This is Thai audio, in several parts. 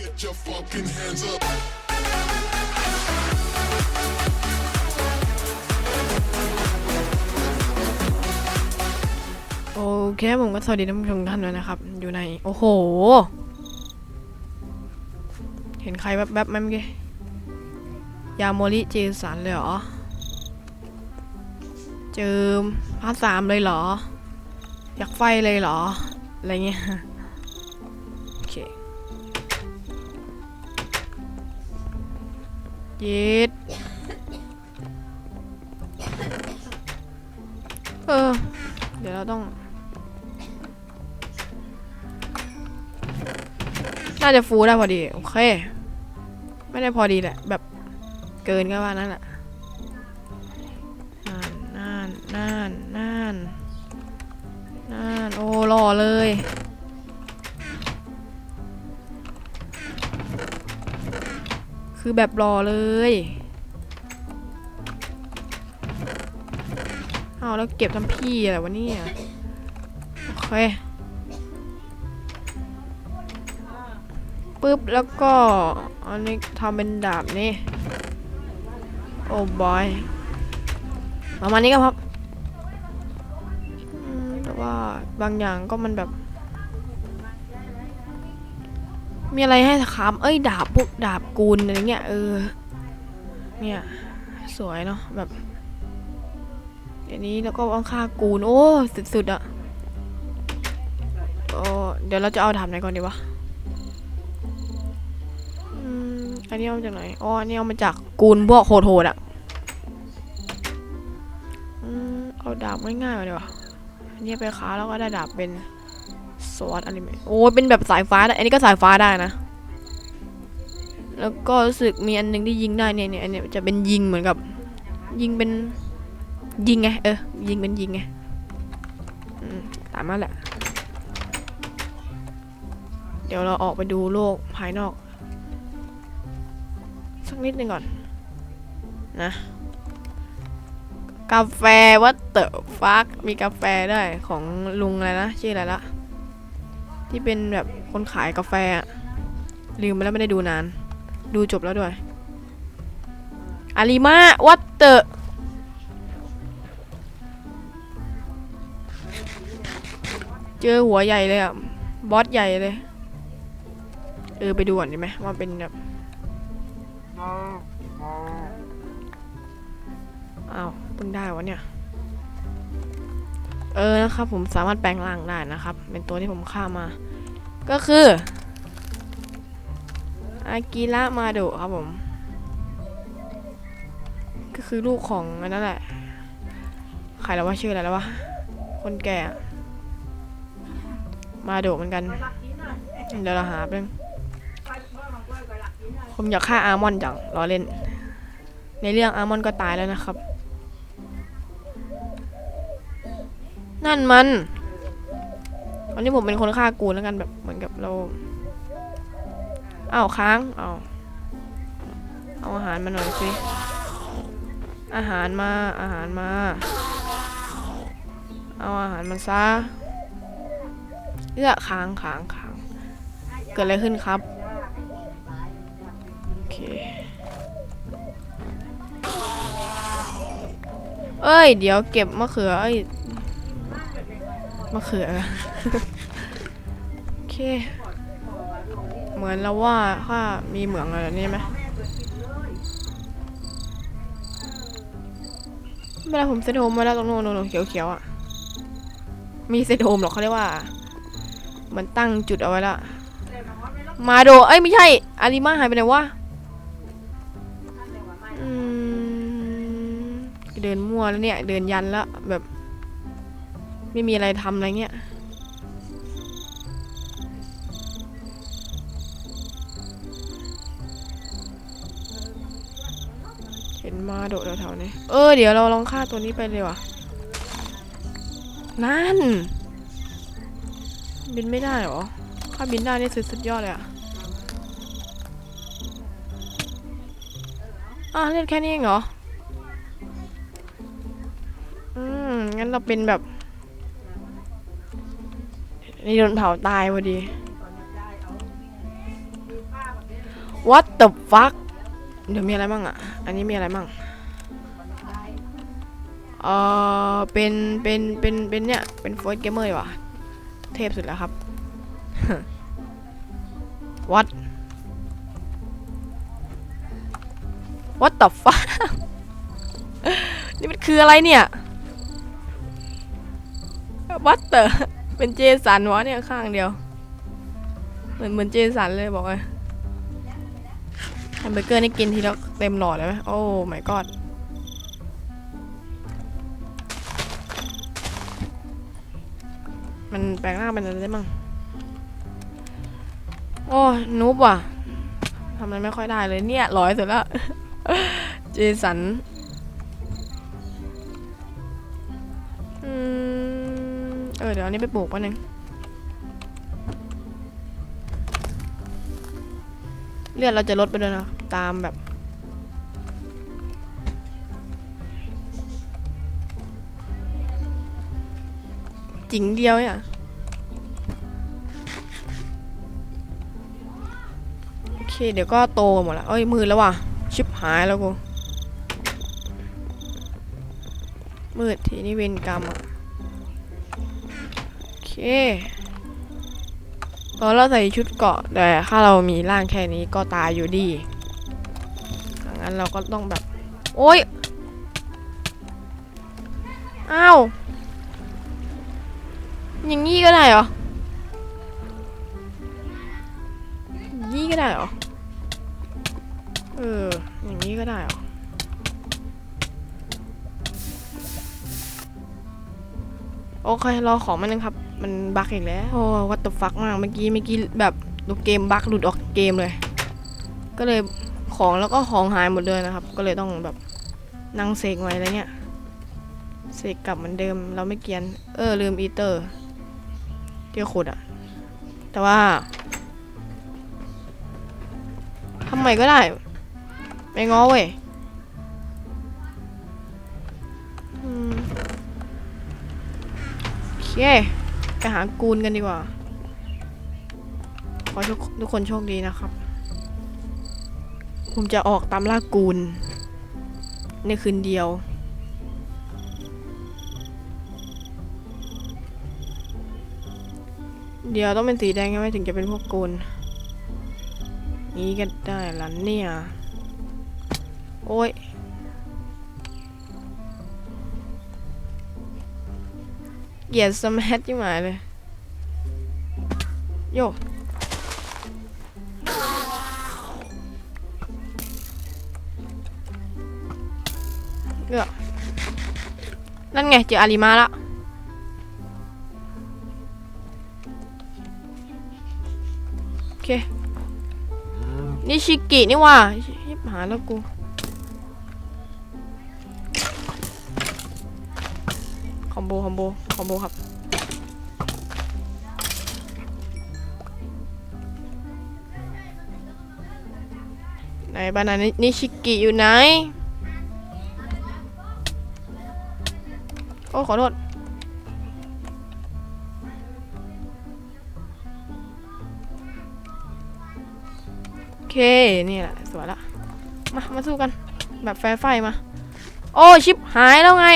get your fucking hands up. โอเคผมก็สวัสดีท่านผู้ชมทุกท่านด้วยนะครับ อยู่ใน โอ้โห เห็นใครแวบๆไหมเมื่อกี้ยาโมริเจสันเลยเหรอ เจอพาร์ทสามเลยเหรอ อยากไฟเลยเหรอ อะไรเงี้ย เย็ดเออ เดี๋ยวเราต้อง น่าจะฟูได้พอดี โอเค ไม่ได้พอดีแหละ แบบเกินก็ว่านั่นแหละน่านน่านน่านน่านน่านโอ้หล่อเลย คือแบบรอเลย เอาแล้วเก็บทำพี่อะไรวะเนี่ยโอเคปึ๊บ แล้วก็อันนี้ทำเป็นดาบนี่ โอ้บอย ประมาณนี้ก็ครับอืมแต่ว่าบางอย่างก็มันแบบ มีอะไรให้คาม เอ้ย ดาบพวกดาบกูลอะไรเงี้ยเออ เนี่ย สวยเนาะแบบเดี๋ยวนี้แล้วก็อังคากูล โอ้สุดๆอะโอ้เดี๋ยวเราจะเอาดาบไหนก่อนดีวะอันนี้เอามาจากไหน อ๋อ อันนี้เอามาจากกูลพวกโหดๆอะอเอาดาบง่ายๆมาดีว่าอันนี้ไปค้าแล้วก็ได้ดาบเป็น วัสดอนิเมะโอ้ยเป็นแบบสายฟ้าได้อันนี้ก็สายฟ้าได้นะ แล้วก็รู้สึกมีอันหนึงที่ยิงได้เนี่ยเนี่ยอันเนี้ยจะเป็นยิงเหมือนกับ ยิงเป็นยิงไงเออ ยิงเป็นยิงไงตามนั้นแหละ เดี๋ยวเราออกไปดูโลกภายนอก สักนิดหนึ่งก่อน นะกาแฟวัตเตอร์ฟักมีกาแฟได้ของลุงอะไรนะ ชื่ออะไรละ ที่เป็นแบบคนขายกาแฟอะลืมไปแล้วไม่ได้ดูนาน ดูจบแล้วด้วย อาริมาวัตเตอร์เจอหัวใหญ่เลยอะบอสใหญ่เลย เออไปดูก่อนดีไหมว่าเป็นแบบอ้าวเพิ่งได้วะเนี่ย เออนะครับผมสามารถแปลงร่างได้นะครับ เป็นตัวที่ผมฆ่ามา ก็คืออากิระมาโดะครับผม ก็คือลูกของอันนั้นแหละใครแล้วว่าชื่ออะไรแล้ววะคนแก่ มาโดะเหมือนกัน เดี๋ยวเราหาเรื่องผมอยากฆ่าอาร์มอนจังรอเล่น ในเรื่องอาร์มอนก็ตายแล้วนะครับ นั่นมันวันนี้ผมเป็นคนฆ่ากูแล้วกันแบบเหมือนกับเราอ้าวค้างเอาเอาอาหารมาหน่อยสิ อาหารมา อาหารมา เอาอาหารมาซะเลือกค้างค้างค้าง เกิดอะไรขึ้นครับ โอเค เอ้ย เดี๋ยวเก็บมะเขือ เอ้ย มะเขือ โอเค เหมือนแล้วว่าข้ามีเหมืองอะไรนี่ไหมเวลาผมเซตโฮมมาแล้วตรงโน้นโน้นเขียวๆอะ มีเซตโฮมหรอเขาเรียกว่าเหมันตั้งจุดเอาไว้ละ มาโด เอ้ยไม่ใช่ อาริมาหายไปไหนวะเดินมั่วแล้วเนี่ย เดินยันแล้วแบบ ไม่มีอะไรทำอะไรเงี้ย เห็นมาโดดแถวๆนี้ เออ เดี๋ยวเราลองฆ่าตัวนี้ไปเลยว่ะ นั่น บินไม่ได้เหรอ ถ้าบินได้นี่สุดสุดยอดเลยอะอะเล่นแค่นี้เองเหรอ อืม งั้นเราเป็นแบบ นี่โดนเผาตายพอดี what the fuck เดี๋ยวมีอะไรบ้างอะ อันนี้มีอะไรบ้างเออเป็น เป็น เป็น เป็นเนี่ย เป็นโฟร์เกมเมอร์ว่ะ เทพสุดแล้วครับ what what the fuck นี่มันคืออะไรเนี่ย what the เป็นเจสันวะเนี่ยข้างเดียว เหมือนเหมือนเจสันเลยบอกเลยแฮมเบอร์เกอร์นี่กินทีแล้วเต็มหลอดเลยไหมโอ้ my god มันแปลงร่างเป็นอะไรได้มั่งโอ้นูบว่ะทำอะไรไม่ค่อยได้เลยเนี่ยร้อยสุดแล้ว เจสัน เออเดี๋ยวอันนี้ไปปลูกป่ะนึงเลือดเราจะลดไปด้วยนะตามแบบ จิงเดียวเนี่ยโอเคเดี๋ยวก็โตหมดแล้วเอ้ยมืดแล้วว่ะ ชิบหายแล้วกูมืดทีนี้เวรกรรมอะ เคตอนเราใส่ชุดเกาะแต่ถ้าเรามีร่างแค่นี้ก็ตายอยู่ดีดังนั้นเราก็ต้องแบบ โอ้ย อ้าว อย่างนี้ก็ได้เหรออย่างนี้ก็ได้เหรอ เออ อย่างนี้ก็ได้เหรอโอเครอของมันนึงครับ มันบั๊กอีกแล้วโอ้วัตถุฟักมากเมื่อกี้เมื่อกี้แบบดูเกมบั๊กหลุดออกเกมเลย ก็เลยของแล้วก็ของหายหมดเลยนะครับ ก็เลยต้องแบบนั่งเสกไว้อะไรเงี้ยเสกกลับเหมือนเดิมเราไม่เกียน เออลืมอีเตอร์ที่ขุดอะแต่ว่าทำใหม่ก็ได้ ไม่ง้อเว้ยโอเค ไปหากูนกันดีกว่า ขอทุกทุกคนโชคดีนะครับ ผมจะออกตามล่ากูนในคืนเดียว เดี๋ยวต้องเป็นสีแดงใช่ไหมถึงจะเป็นพวกกูนนี้ก็ได้ละเนี่ย โอ้ย เหยียดสมัทยิ่งหมายเลย โยเลือกนั่นไงเจออาริมาละโอเค นี่ชิกินี่ว่าชิบหาแล้วกูคอมโบคอมโบ คอมโบครับ ไหนบานนั้นนิชิกิอยู่ไหน โอ้ ขอโทษโอเค นี่แหละ สวยละ มา มาสู้กัน แบบแฟร์ไฟมา โอ้ ชิปหายแล้วไง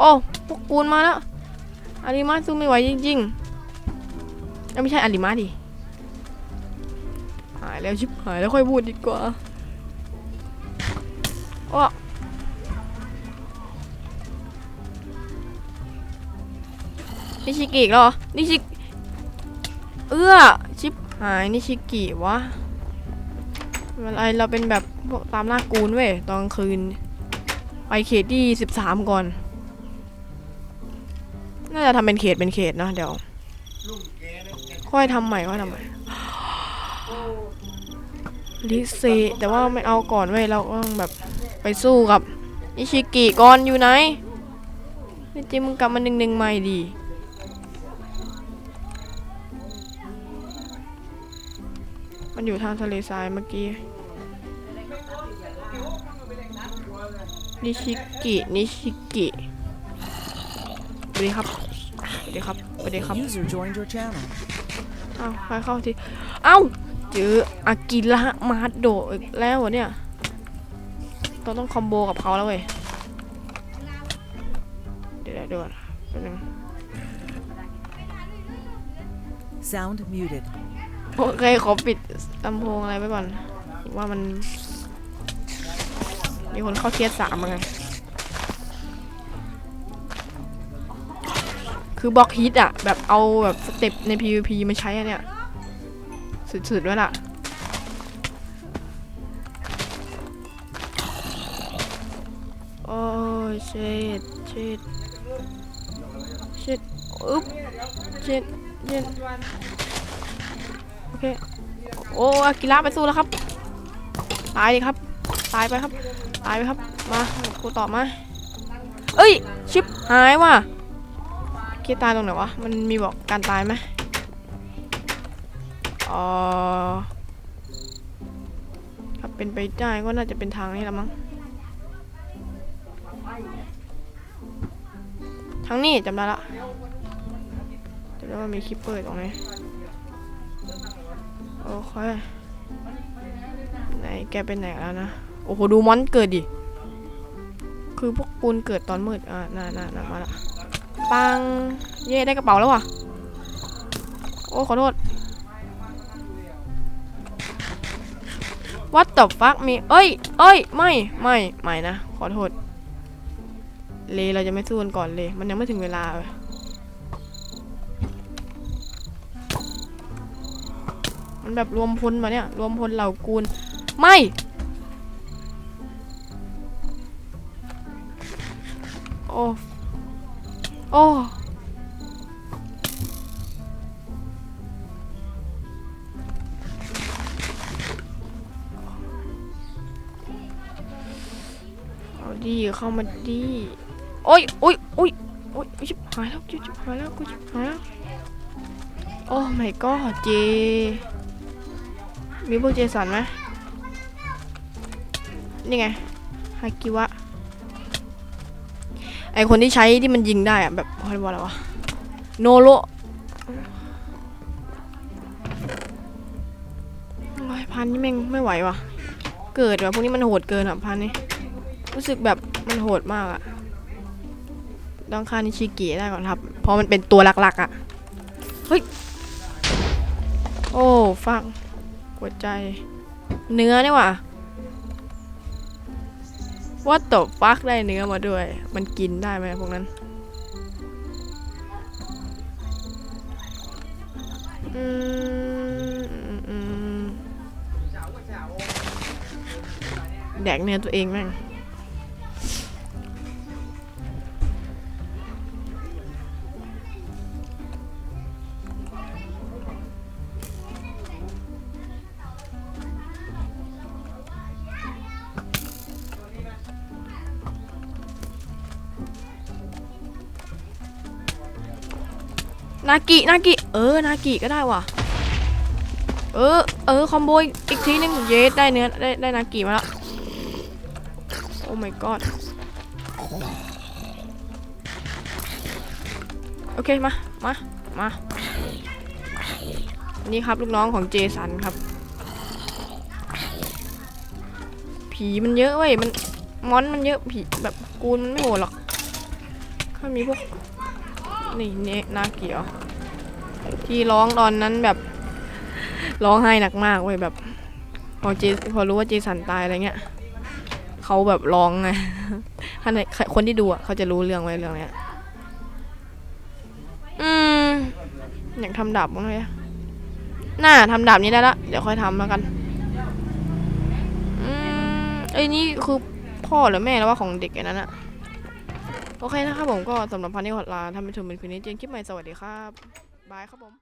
อ้พวกปูนมาแล้วอาริมาสู้ไม่ไหวจริงๆเอ้ยไม่ใช่อาริมาดิหายแล้วชิปหายแล้วค่อยพูดดีกว่าโอ้นิชิกิอีกแล้วเหรอนิชิเอื้อชิปหายนิชิกิวะม่เป็นไรเราเป็นแบบพวกตามล่ากูนเว้ยตอนกลางคืนไปเขตที่สิบสามก่อน น่าจะทำเป็นเขตเป็นเขตเนอะเดี๋ยว ค่อยทำใหม่ค่อยทำใหม่ลิเซแต่ว่าไม่เอาก่อนเว้ยเราก็ต้องแบบไปสู้กับอิชิกิก่อนอยู่ไหนนี่จิมึงกลับมาหนึ่งหนึ่งใหม่ดีมันอยู่ทางทะเลทรายเมื่อกี้นิชิกินิชิกิ วัสดีครับสวัสดีครับสวัสดีครับ User joined your channel. เอาใครเข้าทีเอ้าเจออากิระมาโดะอีกแล้วเหรอเนี่ยต้องต้องคอมโบกับเขาแล้วเว้ยเดี๋ยวเดี๋ยวเดี๋ยวแป๊บนึง Sound muted. โอเคขอปิดลำโพงอะไรไว้ก่อนว่ามัน มีคนเข้าเทียสามมาไง คือบล็อกฮิตอะแบบเอาแบบสเต็ปใน PVP มาใช้อะเนี่ยสุดๆด้วยล่ะโอ้เช็ดเช็ดเช็ดอึ๊บเช็ดเช็ดโอเคโอ้อากิระไปสู้แล้วครับ ตายดิครับ ตายไปครับ ตายไปครับ มากูตอบมา เอ้ย ชิปหายว่ะ คิดตายตรงไหนวะ มันมีบอกการตายไหมอ๋อถ้าเป็นไปได้ก็น่าจะเป็นทางนี้ละมั้ง ทางนี้จำได้ละจำได้ว่ามีคิปเปอร์ตรงนี้ โอเค ไหนแกเป็นไหนแล้วนะ โอ้โห ดูมอนเกิดดิ คือพวกปูนเกิดตอนมืด อ่าน่าน่าน่ามาละ ปัง เย่ได้กระเป๋าแล้วว่ะ โอ้ ขอโทษ What the fuck มี เอ้ย เอ้ย ไม่ ไม่ ไม่นะ ขอโทษ เลเราจะไม่สู้กันก่อนเลย มันยังไม่ถึงเวลาเลยมันแบบรวมพลมาเนี่ย รวมพลเหล่ากูล ไม่ โอ้ โอ้เอาดีเข้ามาดีโอ้ยโอ้ยโอ้ยโอ้ยชิบหายแล้วชิบหายแล้วกูชิบหายแล้ว โอ้ my god เจ มีพวกเจสันไหมนี่ไงฮากิวะ คนที่ใช้ที่มันยิงได้อะแบบเขาเรียกว่าอะไรวะโนโรโอ้ยพันนี่แม่งไม่ไหววะเกิดแบบพวกนี้มันโหดเกินอะพันนี่รู้สึกแบบมันโหดมากอะต้องฆ่านิชิกิได้ก่อนครับ เพราะมันเป็นตัวหลักๆอะเฮ้ย โอ้ ฟังหัวใจ เนื้อนี่ห ว่าตบฟักได้เนื้อมาด้วย มันกินได้ไหมพวกนั้น อืมแดกเนื้อตัวเองแม่ง นากินากิเออนากิก็ได้ว่ะ เออ เออคอมโบอีกทีนึงเยสได้เนื้อได้ได้นากิมาแล้วโอ้ my god โอเคมามามานี่ครับลูกน้องของเจสันครับ ผีมันเยอะเว้ยมันมอนมันเยอะผีแบบกูนมันไม่โหดหรอกถ้ามีพวก นี่เนนาเกียว ที่ร้องตอนนั้นแบบ ร้องไห้หนักมากเว้ยแบบ พอเจพอรู้ว่าเจสันตายอะไรเงี้ยเขาแบบร้องไงถ้าในคนที่ดูอะเขาจะรู้เรื่องไว้เรื่องเนี้ยอืมอยากทำดาบบ้างเลยน่าทำดาบนี้ได้ละ เดี๋ยวค่อยทำแล้วกันอืมไอ้นี่คือพ่อหรือแม่แล้วว่าของเด็กไอ้นั้นอะ โอเคนะครับผมก็สำหรับพันนี้ขอลาท่านผู้ชมเป็นคืนนี้เจนคลิปใหม่สวัสดีครับบายครับผม